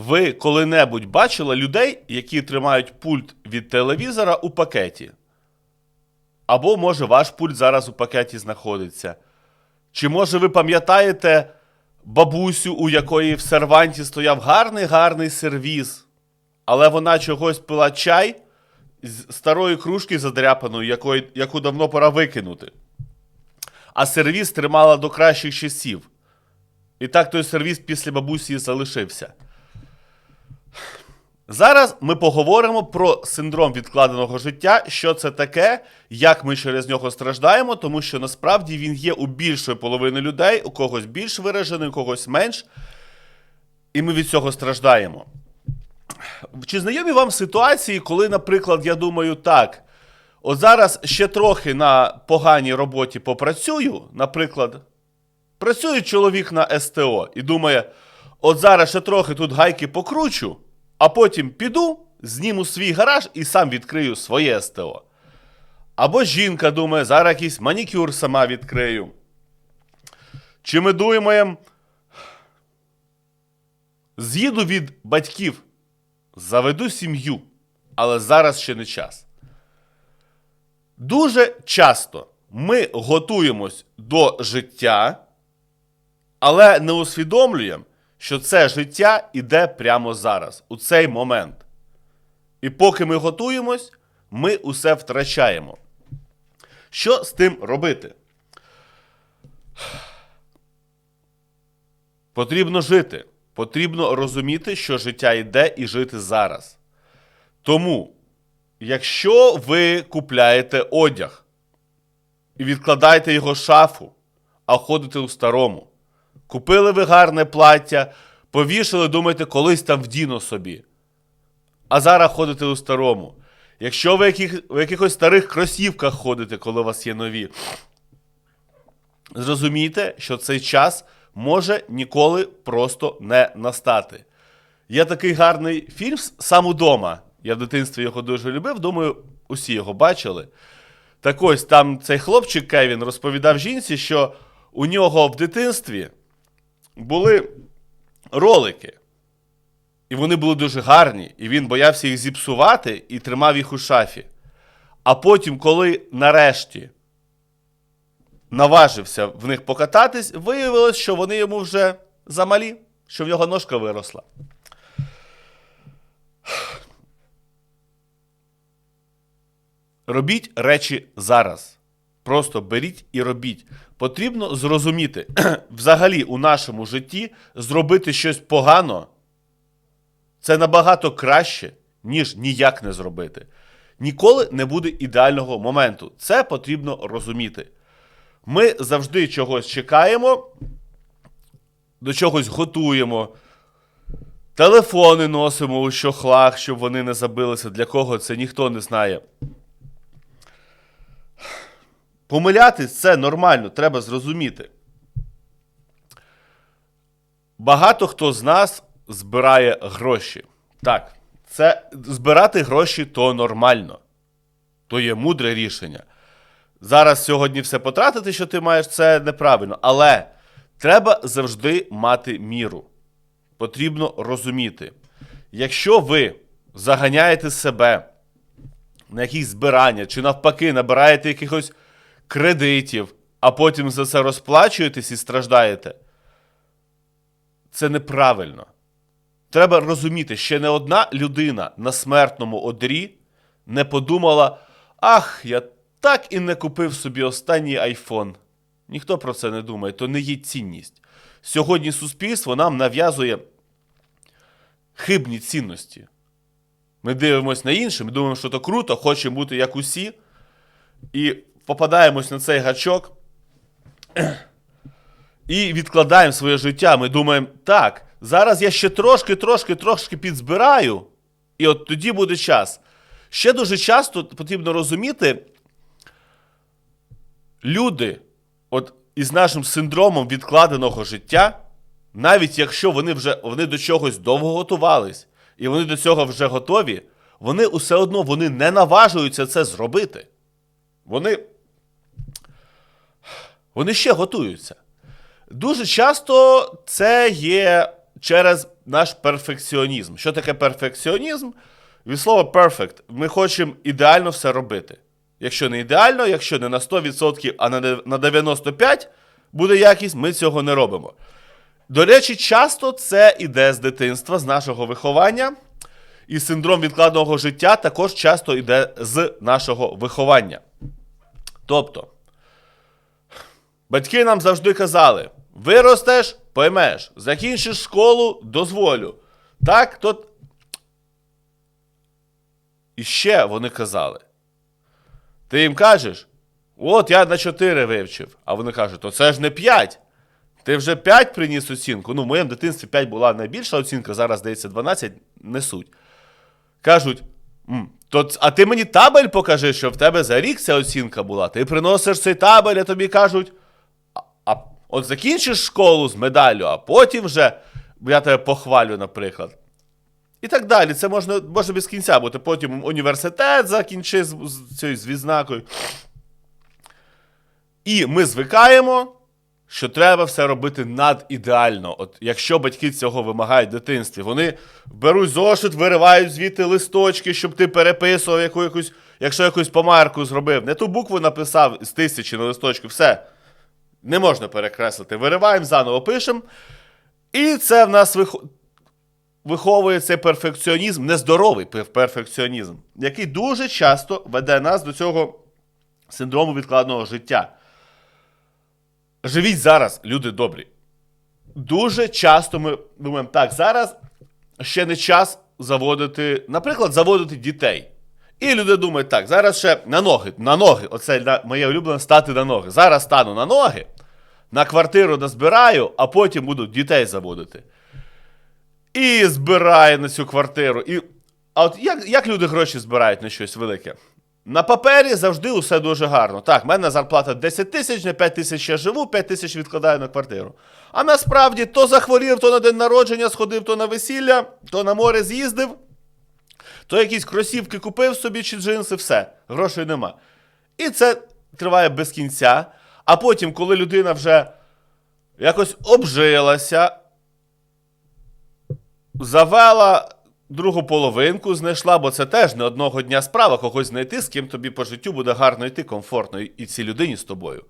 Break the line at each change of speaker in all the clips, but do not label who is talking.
Ви коли-небудь бачили людей, які тримають пульт від телевізора у пакеті? Або, може, ваш пульт зараз у пакеті знаходиться. Чи може ви пам'ятаєте бабусю, у якої в серванті стояв гарний гарний сервіз, але вона чогось пила чай з старої кружки задряпаної, якої, яку давно пора викинути. А сервіз тримала до кращих часів. І так той сервіз після бабусі залишився. Зараз ми поговоримо про синдром відкладеного життя, що це таке, як ми через нього страждаємо, тому що насправді він є у більшої половини людей, у когось більш виражений, у когось менш. І ми від цього страждаємо. Чи знайомі вам ситуації, коли, наприклад, я думаю, так, от зараз ще трохи на поганій роботі попрацюю, наприклад, працює чоловік на СТО і думає, от зараз ще трохи тут гайки покручу, а потім піду, зніму свій гараж і сам відкрию своє СТО. Або жінка думає, зараз якийсь манікюр сама відкрию. Чи ми думаємо, з'їду від батьків, заведу сім'ю, але зараз ще не час. Дуже часто ми готуємось до життя, але не усвідомлюємо, що це життя іде прямо зараз, у цей момент. І поки ми готуємось, ми усе втрачаємо. Що з тим робити? Потрібно жити. Потрібно розуміти, що життя йде і жити зараз. Тому, якщо ви купляєте одяг і відкладаєте його шафу, а ходите у старому, купили ви гарне плаття, повішали, думаєте, колись там вдіну собі. А зараз ходите у старому. Якщо ви яких, в якихось старих кросівках ходите, коли у вас є нові, зрозумійте, що цей час може ніколи просто не настати. Є такий гарний фільм сам удома. Я в дитинстві його дуже любив, думаю, усі його бачили. Так ось там цей хлопчик Кевін розповідав жінці, що у нього в дитинстві були ролики. І вони були дуже гарні, і він боявся їх зіпсувати і тримав їх у шафі. А потім, коли нарешті наважився в них покататись, виявилось, що вони йому вже замалі, що в нього ножка виросла. Робіть речі зараз. Просто беріть і робіть. Потрібно зрозуміти, взагалі у нашому житті зробити щось погано це набагато краще, ніж ніяк не зробити. Ніколи не буде ідеального моменту. Це потрібно розуміти. Ми завжди чогось чекаємо, до чогось готуємо. Телефони носимо у щохлах, щоб вони не забилися. Для кого це ніхто не знає. Помилятись це нормально, треба зрозуміти. Багато хто з нас збирає гроші. Так, це збирати гроші то нормально. То є мудре рішення. Зараз сьогодні все потратити, що ти маєш, це неправильно. Але треба завжди мати міру. Потрібно розуміти. Якщо ви заганяєте себе на якісь збирання, чи навпаки, набираєте якихось кредитів, а потім за це розплачуєтесь і страждаєте, це неправильно. Треба розуміти, ще не одна людина на смертному одрі не подумала: ах, я так і не купив собі останній айфон. Ніхто про це не думає, то не є цінність. Сьогодні суспільство нам нав'язує хибні цінності. Ми дивимося на інше, ми думаємо, що то круто, хочемо бути як усі, і попадаємось на цей гачок і відкладаємо своє життя. Ми думаємо, так, зараз я ще трошки, трошки, трошки підзбираю, і от тоді буде час. Ще дуже часто потрібно розуміти, люди, от із нашим синдромом відкладеного життя, навіть якщо вони вже вони до чогось довго готувались, і вони до цього вже готові, вони усе одно вони не наважуються це зробити. Вони, вони ще готуються. Дуже часто це є через наш перфекціонізм. Що таке перфекціонізм? Від слова perfect. Ми хочемо ідеально все робити. Якщо не ідеально, якщо не на 100%, а на на 95% буде якість, ми цього не робимо. До речі, часто це іде з дитинства, з нашого виховання. І синдром відкладного життя також часто йде з нашого виховання. Тобто, батьки нам завжди казали: виростеш, поймеш, закінчиш школу, дозволю. Так, то. І ще вони казали. Ти їм кажеш, от я на 4 вивчив. А вони кажуть, то це ж не 5. Ти вже 5 приніс оцінку. Ну, в моєму дитинстві 5 була найбільша оцінка, зараз здається 12, не суть. Кажуть, то, а ти мені табель покажи, що в тебе за рік ця оцінка була. Ти приносиш цей табель, а тобі кажуть, от закінчиш школу з медаллю, а потім вже я тебе похвалю, наприклад. І так далі. Це можна, може без кінця бути. Потім університет закінчи з, з цією з відзнакою. І ми звикаємо, що треба все робити надідеально. От якщо батьки цього вимагають в дитинстві, вони беруть зошит, виривають звідти листочки, щоб ти переписував яку, якусь, якщо якусь помарку зробив. Не ту букву написав з тисячі на листочку, все. Не можна перекреслити. Вириваємо, заново пишемо. І це в нас вихо- виховує цей перфекціонізм, нездоровий перфекціонізм, який дуже часто веде нас до цього синдрому відкладного життя. Живіть зараз, люди добрі. Дуже часто ми думаємо, так, зараз ще не час заводити, наприклад, заводити дітей. І люди думають, так, зараз ще на ноги, на ноги. Оце моє улюблене стати на ноги. Зараз стану на ноги, на квартиру назбираю, а потім буду дітей заводити. І збирає на цю квартиру. І... А от як, як люди гроші збирають на щось велике? На папері завжди усе дуже гарно. Так, в мене зарплата 10 тисяч, на 5 тисяч я живу, 5 тисяч відкладаю на квартиру. А насправді то захворів, то на день народження сходив, то на весілля, то на море з'їздив, то якісь кросівки купив собі чи джинси, все, грошей нема. І це триває без кінця. А потім, коли людина вже якось обжилася, завела другу половинку, знайшла, бо це теж не одного дня справа, когось знайти, з ким тобі по життю буде гарно йти, комфортно, і цій людині з тобою.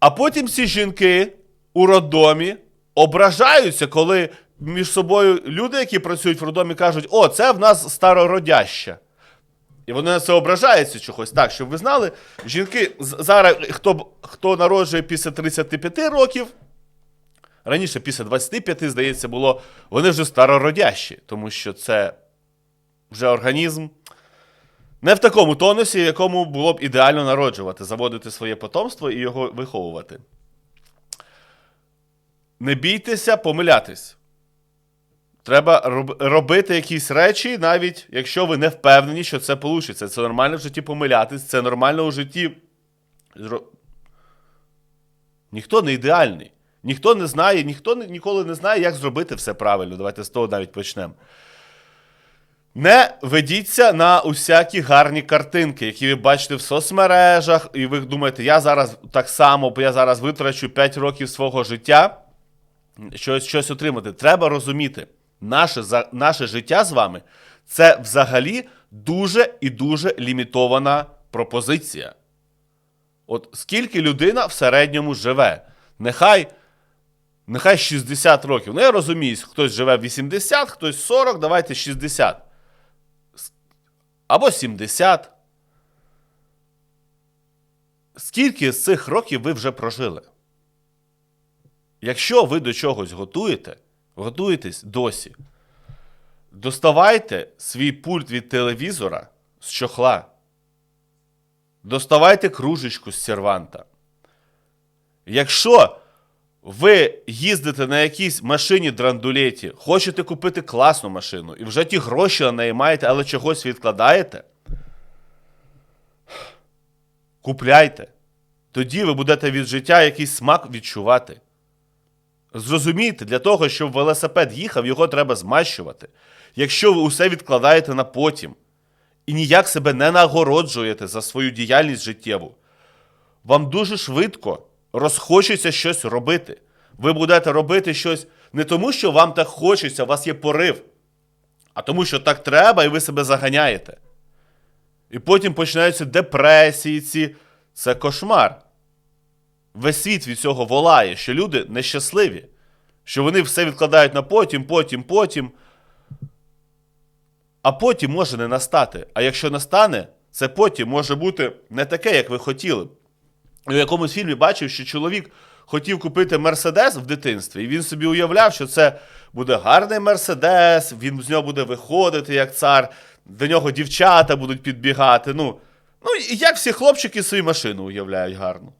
А потім ці жінки у роддомі ображаються, коли між собою люди, які працюють в роддомі, кажуть, о, це в нас старородяща. І вони на це ображаються чогось. Так, щоб ви знали, жінки зараз, хто, хто народжує після 35 років, Раніше, після 25, здається, було, вони вже старородящі, тому що це вже організм не в такому тонусі, в якому було б ідеально народжувати, заводити своє потомство і його виховувати. Не бійтеся помилятись. Треба робити якісь речі, навіть якщо ви не впевнені, що це вийде. Це нормально в житті помилятись, це нормально у житті. Ніхто не ідеальний. Ніхто не знає, ніхто ніколи не знає, як зробити все правильно. Давайте з того навіть почнемо. Не ведіться на усякі гарні картинки, які ви бачите в соцмережах, і ви думаєте, я зараз так само, бо я зараз витрачу 5 років свого життя, щось, щось отримати. Треба розуміти, наше, за- наше життя з вами це взагалі дуже і дуже лімітована пропозиція. От скільки людина в середньому живе? Нехай, нехай 60 років. Ну, я розумію, хтось живе 80, хтось 40, давайте 60. Або 70. Скільки з цих років ви вже прожили? Якщо ви до чогось готуєте, готуєтесь досі, доставайте свій пульт від телевізора з чохла. Доставайте кружечку з серванта. Якщо ви їздите на якійсь машині драндулеті, хочете купити класну машину і вже ті гроші на неї маєте, але чогось відкладаєте, купляйте. Тоді ви будете від життя якийсь смак відчувати. Зрозумійте, для того, щоб велосипед їхав, його треба змащувати. Якщо ви усе відкладаєте на потім і ніяк себе не нагороджуєте за свою діяльність життєву, вам дуже швидко розхочеться щось робити. Ви будете робити щось Не тому, що вам так хочеться, у вас є порив, а тому, що так треба, і ви себе заганяєте. І потім починаються депресії. ці. Це кошмар. Весь світ від цього волає, що люди нещасливі, що вони все відкладають на потім, потім, потім. А потім може не настати. А якщо настане, це потім може бути не таке, як ви хотіли. У якомусь фільмі бачив, що чоловік хотів купити Мерседес в дитинстві, і він собі уявляв, що це буде гарний Мерседес, він з нього буде виходити як цар, до нього дівчата будуть підбігати. Ну, ну як всі хлопчики свою машину уявляють гарно.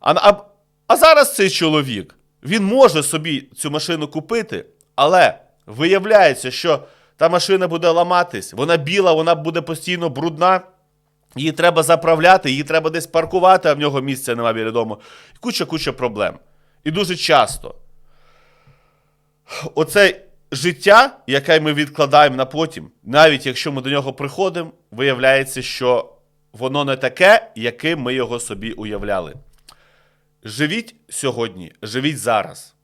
А, а, а зараз цей чоловік, він може собі цю машину купити, але виявляється, що та машина буде ламатись, вона біла, вона буде постійно брудна. Її треба заправляти, її треба десь паркувати, а в нього місця немає біля дому. Куча-куча проблем. І дуже часто оце життя, яке ми відкладаємо на потім, навіть якщо ми до нього приходимо, виявляється, що воно не таке, яким ми його собі уявляли. Живіть сьогодні, живіть зараз.